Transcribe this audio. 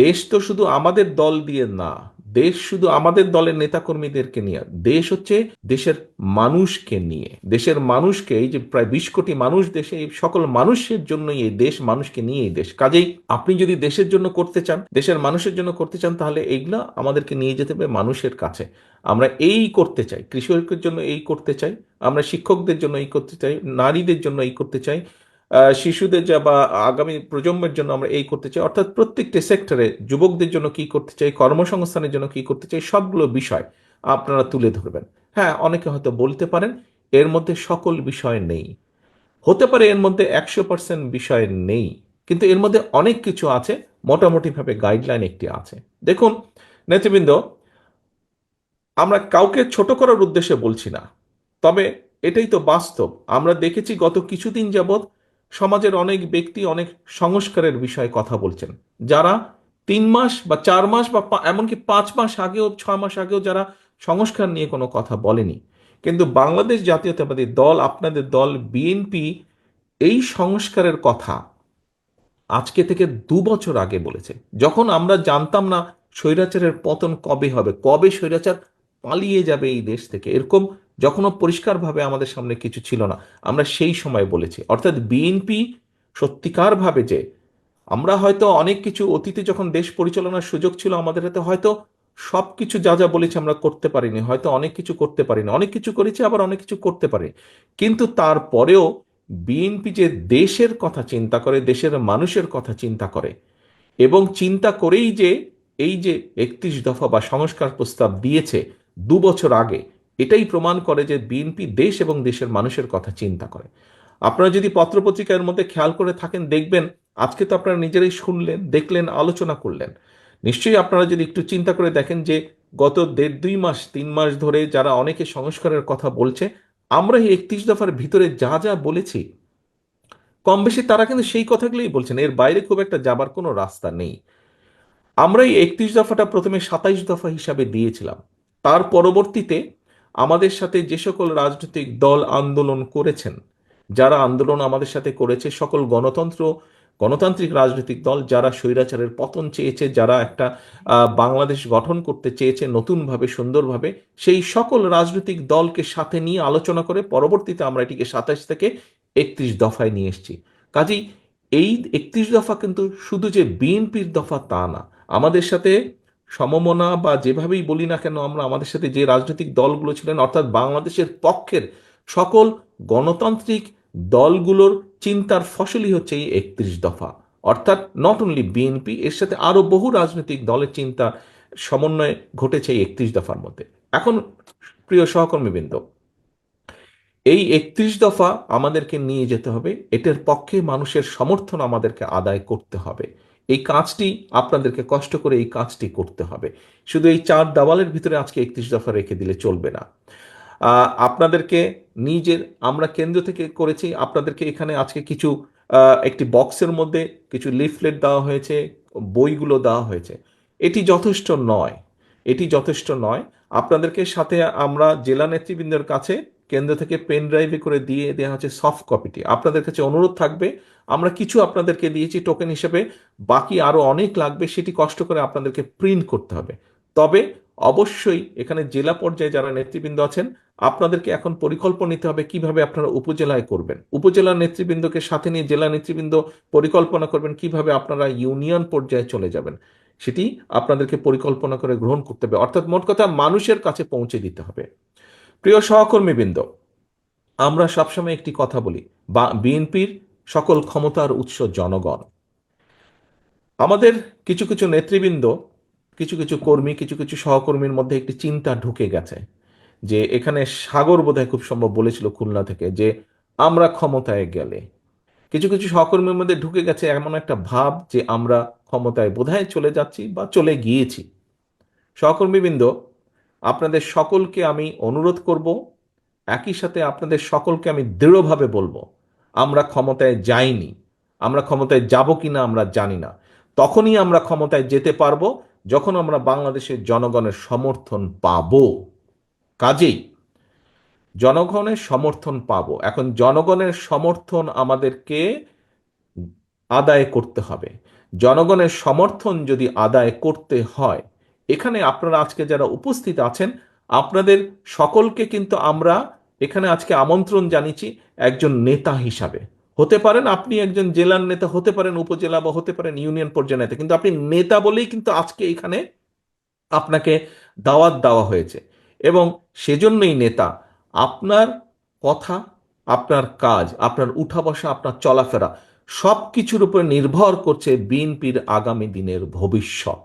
দেশ তো শুধু আমাদের দল দিয়ে না, দেশ শুধু আমাদের দলের নেতাকর্মীদেরকে নিয়ে, দেশ হচ্ছে দেশের মানুষকে নিয়ে। দেশের মানুষকে, এই যে প্রায় বিশ কোটি মানুষ দেশে, এই সকল মানুষের জন্যই এই দেশ মানুষকে নিয়ে এই দেশ। কাজেই আপনি যদি দেশের জন্য করতে চান, দেশের মানুষের জন্য করতে চান, তাহলে এইগুলো আমাদেরকে নিয়ে যেতে হবে মানুষের কাছে। আমরা এই করতে চাই, কৃষকের জন্য এই করতে চাই, আমরা শিক্ষকদের জন্য এই করতে চাই, নারীদের জন্য এই করতে চাই শিশুদের যা বা আগামী প্রজন্মের জন্য আমরা এই করতে চাই, অর্থাৎ প্রত্যেকটি সেক্টরে যুবকদের জন্য কি করতে চাই, কর্মসংস্থানের জন্য কি করতে চাই, সবগুলো বিষয় আপনারা তুলে ধরবেন। হ্যাঁ অনেকে হয়তো বলতে পারেন, এর মধ্যে সকল বিষয় নেই। হতে পারে এর মধ্যে একশো পার্সেন্ট বিষয় নেই, কিন্তু এর মধ্যে অনেক কিছু আছে, মোটামুটিভাবে গাইডলাইন একটি আছে। দেখুন, নেতৃবৃন্দ, আমরা কাউকে ছোট করার উদ্দেশ্যে বলছি না, তবে এটাই তো বাস্তব। আমরা দেখেছি গত কিছুদিন যাবৎ সমাজের অনেক ব্যক্তি অনেক সংস্কারের বিষয়ে কথা বলছেন। যারা তিন মাস বা চার মাস বা এমনকি পাঁচ মাস আগেও, ছয় মাস আগেও যারা সংস্কার নিয়ে কোনো কথা বলেনি। কিন্তু বাংলাদেশ জাতীয়তাবাদী দল, আপনাদের দল, বিএনপি এই সংস্কারের কথা আজকে থেকে দু বছর আগে বলেছে। যখন আমরা জানতাম না স্বৈরাচারের পতন কবে হবে, কবে স্বৈরাচার পালিয়ে যাবে এই দেশ থেকে, এরকম যখনও পরিষ্কারভাবে আমাদের সামনে কিছু ছিল না, আমরা সেই সময় বলেছি। অর্থাৎ বিএনপি সত্যিকারভাবে যে আমরা হয়তো অনেক কিছু অতীতে যখন দেশ পরিচালনার সুযোগ ছিল আমাদের হাতে, হয়তো সব কিছু যা যা বলেছি আমরা করতে পারিনি, হয়তো অনেক কিছু করতে পারিনি। অনেক কিছু করেছি, আবার অনেক কিছু করতে পারি। কিন্তু তারপরেও বিএনপি যে দেশের কথা চিন্তা করে, দেশের মানুষের কথা চিন্তা করে, এবং চিন্তা করেই যে এই যে একত্রিশ দফা বা সংস্কার প্রস্তাব দিয়েছে দু বছর আগে এটাই প্রমাণ করে যে বিএনপি দেশ এবং দেশের মানুষের কথা চিন্তা করে। আপনারা যদি পত্রপত্রিকার মধ্যে খেয়াল করে থাকেন, দেখবেন আজকে তো আপনারা নিজেরাই শুনলেন, দেখলেন, আলোচনা করলেন। নিশ্চয়ই আপনারা যদি একটু চিন্তা করে দেখেন যে গত দেড় দুই মাস, তিন মাস ধরে যারা অনেকে সংস্কারের কথা বলছে, আমরা এই একত্রিশ দফার ভিতরে যা যা বলেছি, কম বেশি তারা কিন্তু সেই কথাগুলোই বলছেন, এর বাইরে খুব একটা যাবার কোনো রাস্তা নেই। আমরা এই একত্রিশ দফাটা প্রথমে সাতাইশ দফা হিসাবে দিয়েছিলাম। তার পরবর্তীতে আমাদের সাথে যে সকল রাজনৈতিক দল আন্দোলন করেছেন, যারা আন্দোলন আমাদের সাথে করেছে, সকল গণতন্ত্র, গণতান্ত্রিক রাজনৈতিক দল যারা স্বৈরাচারের পতন চেয়েছে, যারা একটা বাংলাদেশ গঠন করতে চেয়েছে নতুনভাবে, সুন্দরভাবে, সেই সকল রাজনৈতিক দলকে সাথে নিয়ে আলোচনা করে পরবর্তীতে আমরা এটিকে সাতাশ থেকে একত্রিশ দফায় নিয়ে এসেছি। কাজেই এই একত্রিশ দফা কিন্তু শুধু যে বিএনপির দফা তা না, আমাদের সাথে সমমনা বা যেভাবেই বলি না কেন, আমরা আমাদের সাথে যে রাজনৈতিক দলগুলো ছিলেন, অর্থাৎ বাংলাদেশের পক্ষের সকল গণতান্ত্রিক দলগুলোর চিন্তার ফসলই হচ্ছে এই একত্রিশ দফা। অর্থাৎ নট অনলি বিএনপি এর সাথে আরও বহু রাজনৈতিক দলের চিন্তা সমন্বয় ঘটেছে এই একত্রিশ দফার মধ্যে। এখন প্রিয় সহকর্মীবৃন্দ, এই একত্রিশ দফা আমাদেরকে নিয়ে যেতে হবে। এটার পক্ষে মানুষের সমর্থন আমাদেরকে আদায় করতে হবে। এই কাজটি, আপনাদেরকে কষ্ট করে এই কাজটি করতে হবে। শুধু এই চার দেওয়ালের ভিতরে আজকে একত্রিশ দফা রেখে দিলে চলবে না। আপনাদেরকে নিজের, আমরা কেন্দ্র থেকে করেছি, আপনাদেরকে এখানে আজকে কিছু একটি বক্সের মধ্যে কিছু লিফলেট দেওয়া হয়েছে, বইগুলো দেওয়া হয়েছে। এটি যথেষ্ট নয়, এটি যথেষ্ট নয়। আপনাদেরকে সাথে আমরা জেলা নেতৃবৃন্দের কাছে কেন্দ্র থেকে পেন ড্রাইভে করে দিয়ে দেওয়া হচ্ছে সফট কপিটি আপনাদের কাছে অনুরোধ থাকবে, আমরা কিছু আপনাদেরকে দিয়েছি টোকেন হিসেবে, বাকি আরও অনেক লাগবে, সেটি কষ্ট করে আপনাদেরকে প্রিন্ট করতে হবে। তবে অবশ্যই এখানে জেলা পর্যায়ে যারা নেতৃবৃন্দ আছেন, আপনাদেরকে এখন পরিকল্পনা নিতে হবে কীভাবে আপনারা উপজেলায় করবেন। উপজেলা নেতৃবৃন্দকে সাথে নিয়ে জেলা নেতৃবৃন্দ পরিকল্পনা করবেন কীভাবে আপনারা ইউনিয়ন পর্যায়ে চলে যাবেন। সেটি আপনাদেরকে পরিকল্পনা করে গ্রহণ করতে হবে। অর্থাৎ মোট কথা মানুষের কাছে পৌঁছে দিতে হবে। প্রিয় সহকর্মীবৃন্দ, আমরা সবসময় একটি কথা বলি, বা বিএনপির সকল ক্ষমতার উৎস জনগণ। আমাদের কিছু কিছু নেতৃবৃন্দ, কিছু কিছু কর্মী, কিছু কিছু সহকর্মীর মধ্যে একটি চিন্তা ঢুকে গেছে, যে এখানে সাগর বোধহয় খুব সম্ভব বলেছিল খুলনা থেকে, যে আমরা ক্ষমতায় গেলে। কিছু কিছু সহকর্মীর মধ্যে ঢুকে গেছে এমন একটা ভাব, যে আমরা ক্ষমতায় বোধহয় চলে যাচ্ছি বা চলে গিয়েছি। সহকর্মীবৃন্দ আপনাদের সকলকে আমি অনুরোধ করব, একই সাথে আপনাদের সকলকে আমি দৃঢ়ভাবে বলব, আমরা ক্ষমতায় যাইনি, আমরা ক্ষমতায় যাব কি না আমরা জানি না। তখনই আমরা ক্ষমতায় যেতে পারব যখন আমরা বাংলাদেশের জনগণের সমর্থন পাব। কাজেই জনগণের সমর্থন পাব। এখন জনগণের সমর্থন আমাদেরকে আদায় করতে হবে। জনগণের সমর্থন যদি আদায় করতে হয় এখানে আপনারা আজকে যারা উপস্থিত আছেন, আপনাদের সকলকে কিন্তু আমরা এখানে আজকে আমন্ত্রণ জানিয়েছি একজন নেতা হিসাবে। হতে পারেন আপনি একজন জেলার নেতা, হতে পারেন উপজেলা বা হতে পারেন ইউনিয়ন পর্যায়ে নেতা, কিন্তু আপনি নেতা বলেই কিন্তু আজকে এখানে আপনাকে দাওয়াত দেওয়া হয়েছে। এবং সেজন্যই নেতা, আপনার কথা, আপনার কাজ, আপনার উঠা বসা, আপনার চলাফেরা সব কিছুর উপর নির্ভর করছে বিএনপির আগামী দিনের ভবিষ্যৎ।